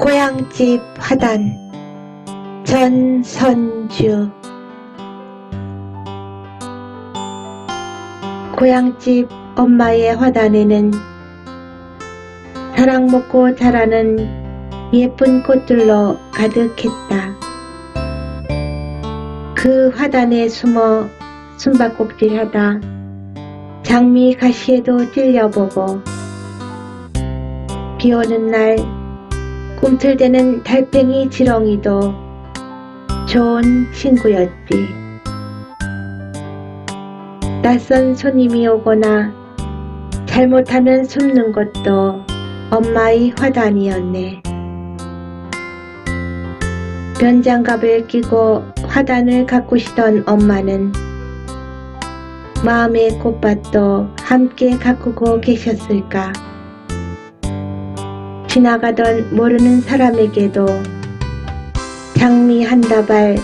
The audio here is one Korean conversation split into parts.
고향집 화단 전선주 고향집 엄마의 화단에는 사랑 먹고 자라는 예쁜 꽃들로 가득했다. 그 화단에 숨어 숨바꼭질하다 장미 가시에도 찔려보고 비 오는 날 꿈틀대는 달팽이 지렁이도 좋은 친구였지. 낯선 손님이 오거나 잘못하면 숨는 것도 엄마의 화단이었네. 면장갑을 끼고 화단을 가꾸시던 엄마는 마음의 꽃밭도 함께 가꾸고 계셨을까? 지나가던 모르는 사람에게도 장미 한 다발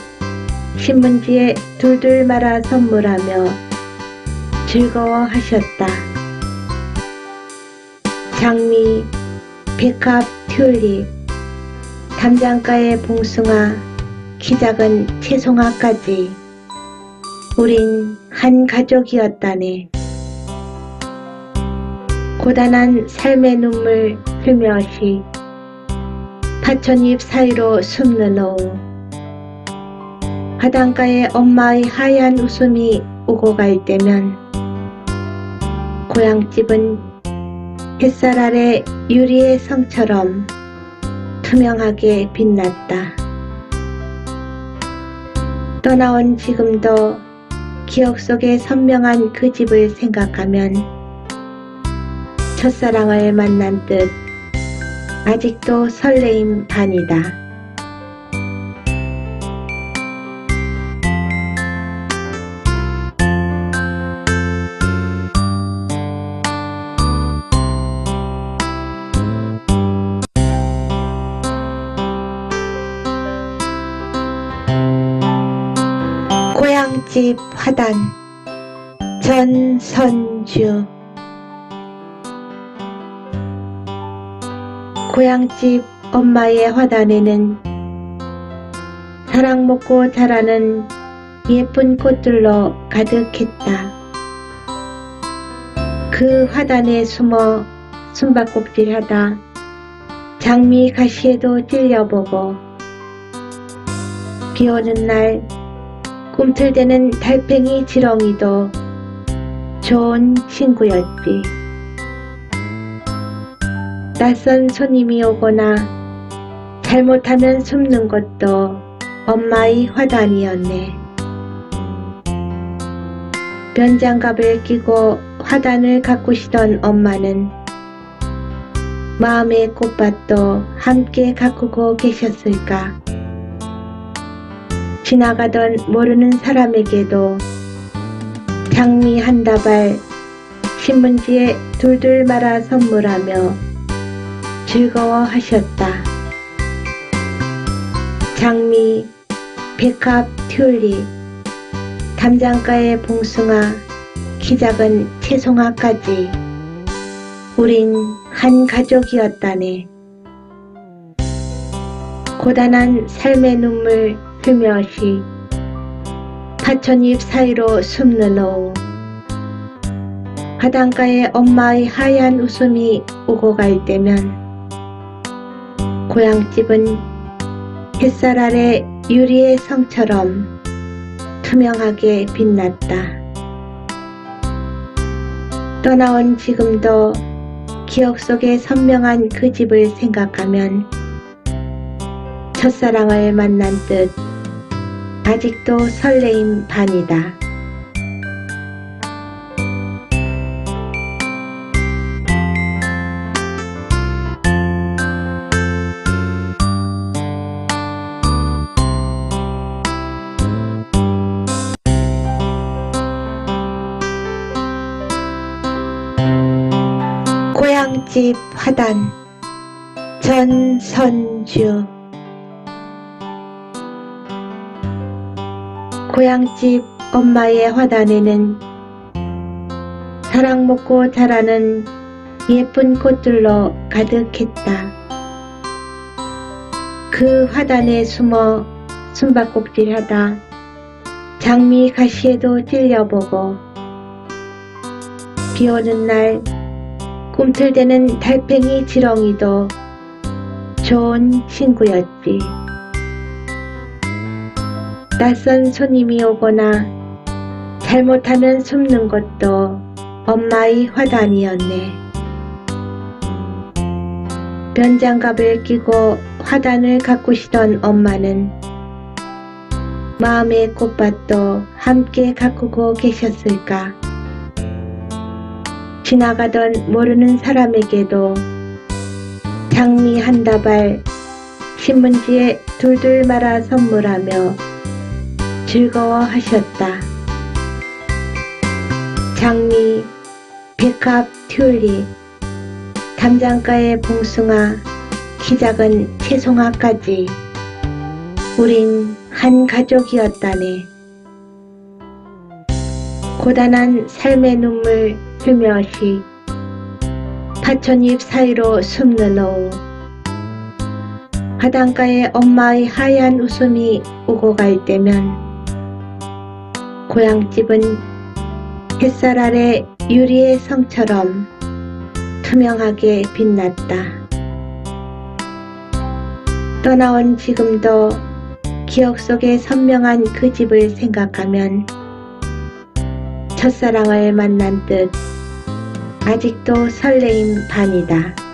신문지에 둘둘 말아 선물하며 즐거워하셨다. 장미, 백합, 튤립, 담장가의 봉숭아, 키 작은 채송화까지 우린 한 가족이었다네. 고단한 삶의 눈물 흘며시 파천잎 사이로 오후 바닷가에 엄마의 하얀 웃음이 오고 갈 때면 고향집은 햇살 아래 유리의 성처럼 투명하게 빛났다. 떠나온 지금도 기억 속에 선명한 그 집을 생각하면 첫사랑을 만난 듯 아직도 설레임 반이다. 고향집 화단 전선주 고향집 엄마의 화단에는 사랑 먹고 자라는 예쁜 꽃들로 가득했다. 그 화단에 숨어 숨바꼭질하다 장미 가시에도 찔려보고 비 오는 날 꿈틀대는 달팽이 지렁이도 좋은 친구였지. 낯선 손님이 오거나 잘못하면 숨는 것도 엄마의 화단이었네. 면장갑을 끼고 화단을 가꾸시던 엄마는 마음의 꽃밭도 함께 가꾸고 계셨을까? 지나가던 모르는 사람에게도 장미 한 다발 신문지에 둘둘 말아 선물하며 즐거워하셨다. 장미, 백합, 튤립, 담장가의 봉숭아, 키 작은 채송화까지 우린 한 가족이었다네. 고단한 삶의 눈물 흘며시 파천잎 사이로 숨는 오후 바닷가에 엄마의 하얀 웃음이 오고 갈 때면 고향집은 햇살 아래 유리의 성처럼 투명하게 빛났다. 떠나온 지금도 기억 속에 선명한 그 집을 생각하면 첫사랑을 만난 듯 아직도 설레임 반이다. 고향집 화단 전선주 고향집 엄마의 화단에는 사랑 먹고 자라는 예쁜 꽃들로 가득했다. 그 화단에 숨어 숨바꼭질하다 장미 가시에도 찔려보고 비 오는 날 꿈틀대는 달팽이 지렁이도 좋은 친구였지. 낯선 손님이 오거나 잘못하면 숨는 것도 엄마의 화단이었네. 면장갑을 끼고 화단을 가꾸시던 엄마는 마음의 꽃밭도 함께 가꾸고 계셨을까. 지나가던 모르는 사람에게도 장미 한 다발 신문지에 둘둘 말아 선물하며 즐거워하셨다. 장미, 백합, 튤립, 담장가의 봉숭아, 키 작은 채송화까지 우린 한 가족이었다네. 고단한 삶의 눈물 흘며시 파천잎 사이로 숨는 오후 바닷가에 엄마의 하얀 웃음이 오고 갈 때면 고향집은 햇살 아래 유리의 성처럼 투명하게 빛났다. 떠나온 지금도 기억 속에 선명한 그 집을 생각하면 첫사랑을 만난 듯 아직도 설레임 반이다.